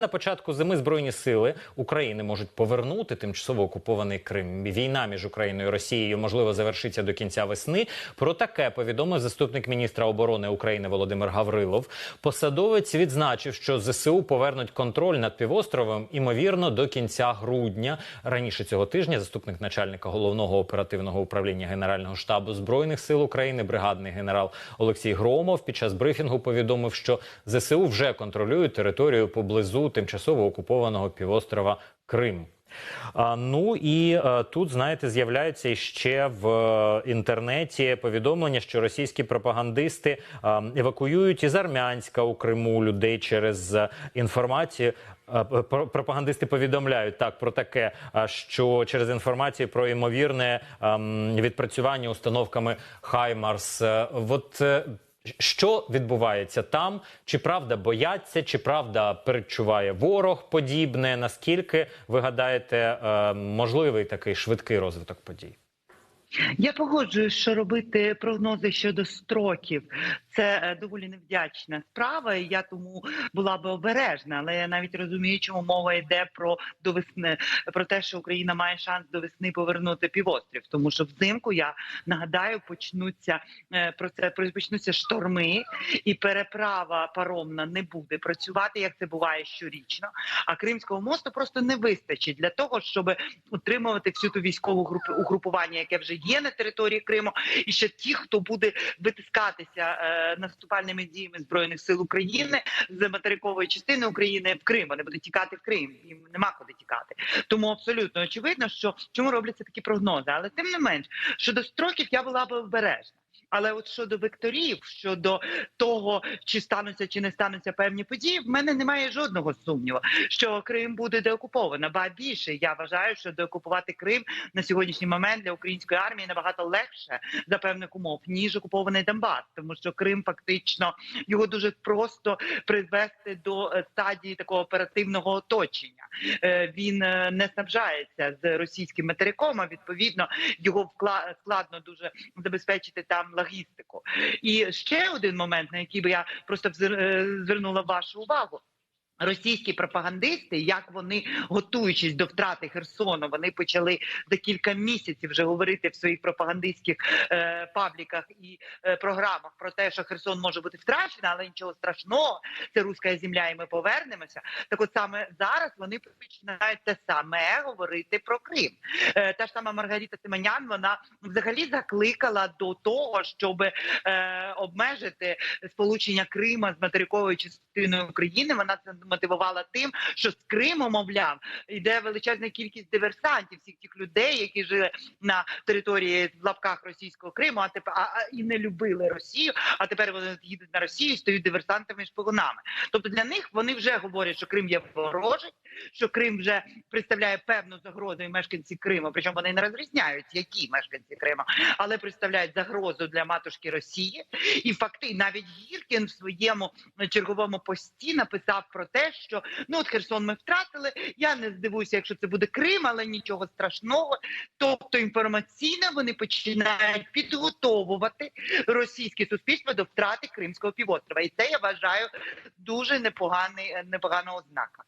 На початку зими збройні сили України можуть повернути тимчасово окупований Крим. Війна між Україною і Росією можливо завершиться до кінця весни. Про таке повідомив заступник міністра оборони України Володимир Гаврилов. Посадовець відзначив, що ЗСУ повернуть контроль над півостровом імовірно до кінця грудня. Раніше цього тижня заступник начальника головного оперативного управління Генерального штабу збройних сил України, бригадний генерал Олексій Громов, під час брифінгу повідомив, що ЗСУ вже контролюють територію поблизу тимчасово окупованого півострова Крим. Ну і е, тут, знаєте, з'являються ще в е, інтернеті повідомлення, що російські пропагандисти е, евакуюють із Армянська у Криму людей через інформацію. Пропагандисти повідомляють так про таке, що через інформацію про ймовірне ем, відпрацювання установками Хаймарс. От що відбувається там? Чи правда бояться, чи правда передчуває ворог подібне? Наскільки ви гадаєте, е, можливий такий швидкий розвиток подій? Я погоджуюсь, що робити прогнози щодо строків це е, доволі невдячна справа. і Я тому була би обережна, але я навіть розумію, чому мова йде про до весни, про те, що Україна має шанс до весни повернути півострів. Тому що взимку я нагадаю, почнуться е, про це почнуться шторми, і переправа паромна не буде працювати, як це буває щорічно. А Кримського мосту просто не вистачить для того, щоб утримувати всю ту військову групу угрупування, яке вже є на території Криму, і ще ті, хто буде витискатися е, наступальними діями збройних сил України з материкової частини України в Крим. Вони будуть тікати в Крим. Їм нема куди тікати. Тому абсолютно очевидно, що чому робляться такі прогнози. Але тим не менш, щодо строків я була би обережна. Але от щодо векторів, щодо того, чи стануться чи не стануться певні події, в мене немає жодного сумніву, що Крим буде деокуповано. Ба більше я вважаю, що деокупувати Крим на сьогоднішній момент для української армії набагато легше за певних умов ніж окупований Донбас, тому що Крим фактично його дуже просто привести до е, стадії такого оперативного оточення. Е, Він е, не снабжається з російським материком. А відповідно його складно дуже забезпечити там логістику. І ще один момент, на який би я просто е, звернула вашу увагу. Російські пропагандисти, як вони готуючись до втрати Херсону, вони почали за кілька місяців вже говорити в своїх пропагандистських е, пабліках і е, програмах про те, що Херсон може бути втрачений, але нічого страшного, це руська земля, і ми повернемося. Так, от саме зараз вони починають те саме говорити про Крим. Е, та ж сама Маргарита Симонян, вона взагалі закликала до того, щоб е, обмежити сполучення Крима з материковою частиною України. Вона це мотивувала тим, що з Криму, мовляв, йде величезна кількість диверсантів, всіх тих людей, які жили на території в лапках російського Криму, а тепер а, а, і не любили Росію. А тепер вони їдуть на Росію і стають диверсантами і шпигунами. Тобто для них вони вже говорять, що Крим є ворожий, що Крим вже представляє певну загрозу і мешканці Криму. Причому вони не розрізняють, які мешканці Криму, але представляють загрозу для матушки Росії. І факти навіть Гіркін в своєму черговому пості написав про те, що ну от Херсон ми втратили. Я не здивуюся, якщо це буде Крим, але нічого страшного. Тобто інформаційно вони починають підготовувати російське суспільство до втрати Кримського півострова, і це я вважаю дуже непоганий непогана ознака.